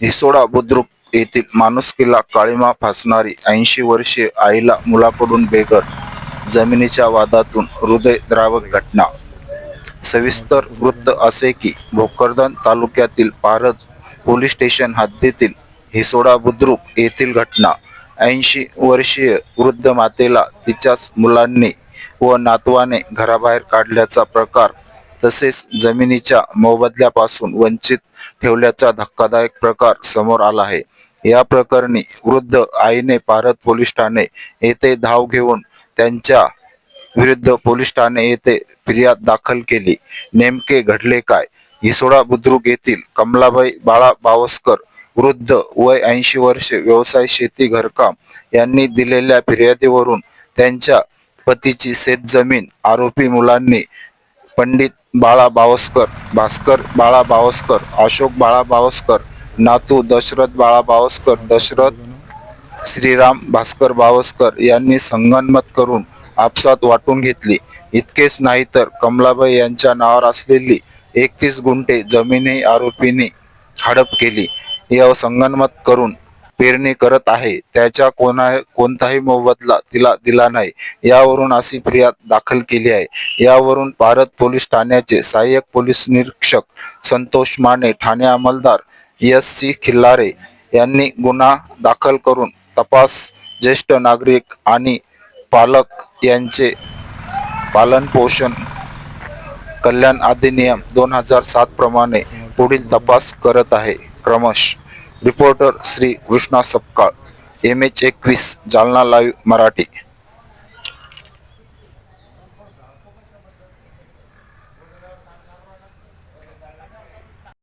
हिसोडा बुद्रुक येथील माणुसकीला काळीमा फासणारी ऐंशी वर्षीय आईला मुलाकडून बेघर जमिनीच्या वादातून हृदयद्रावक घटना. सविस्तर वृत्त असे की भोकरदन तालुक्यातील पारद पोलीस स्टेशन हद्दीतील हिसोडा बुद्रुक येथील घटना. ऐंशी वर्षीय वृद्ध मातेला तिच्याच मुलांनी व नातवाने घराबाहेर काढल्याचा प्रकार तसेच जमिनीच्या मोबदल्यापासून वंचित ठेवल्याचा धक्कादायक प्रकार समोर आला आहे. या प्रकरणी वृद्ध आईने भारत पोलीस ठाणे येथे धाव घेऊन त्यांच्या विरुद्ध पोलीस ठाणे येथे फिर्याद दाखल केली. नेमके घडले काय? हिसोडा बुद्रुक येथील कमलाबाई बाळा बावस्कर वृद्ध वय ऐंशी वर्षे व्यवसाय शेती घरकाम यांनी दिलेल्या फिर्यादीवरून त्यांच्या पतीची शेतजमीन आरोपी मुलांनी पंडित बाळा बावस्कर भास्कर बाळा बावस्कर अशोक बाळा बावस्कर नातू दशरथ बाळा बावस्कर दशरथ श्रीराम भास्कर बावस्कर यांनी संगनमत करून आपसात वाटून घेतली. इतकेच नाही तर कमलाबाई यांच्या नावावर असलेली एकतीस गुंठे जमीनही आरोपींनी हडप केली. या संगनमत करून पेरणी करत आहे. त्याच्या कोणा कोणताही मोबदला तिला दिला नाही. यावरून अशी फिर्याद दाखल केली आहे. यावरून भारत पोलीस ठाण्याचे सहाय्यक पोलीस निरीक्षक संतोष माने ठाणे अंमलदार एस सी खिल्लारे यांनी गुन्हा दाखल करून तपास ज्येष्ठ नागरिक आणि पालक यांचे पालनपोषण कल्याण अधिनियम दोन हजार सात प्रमाणे पुढील तपास करत आहे. क्रमश reporter Shri Krishna Sapkal M H एकवीस जालना लाईव्ह मराठी.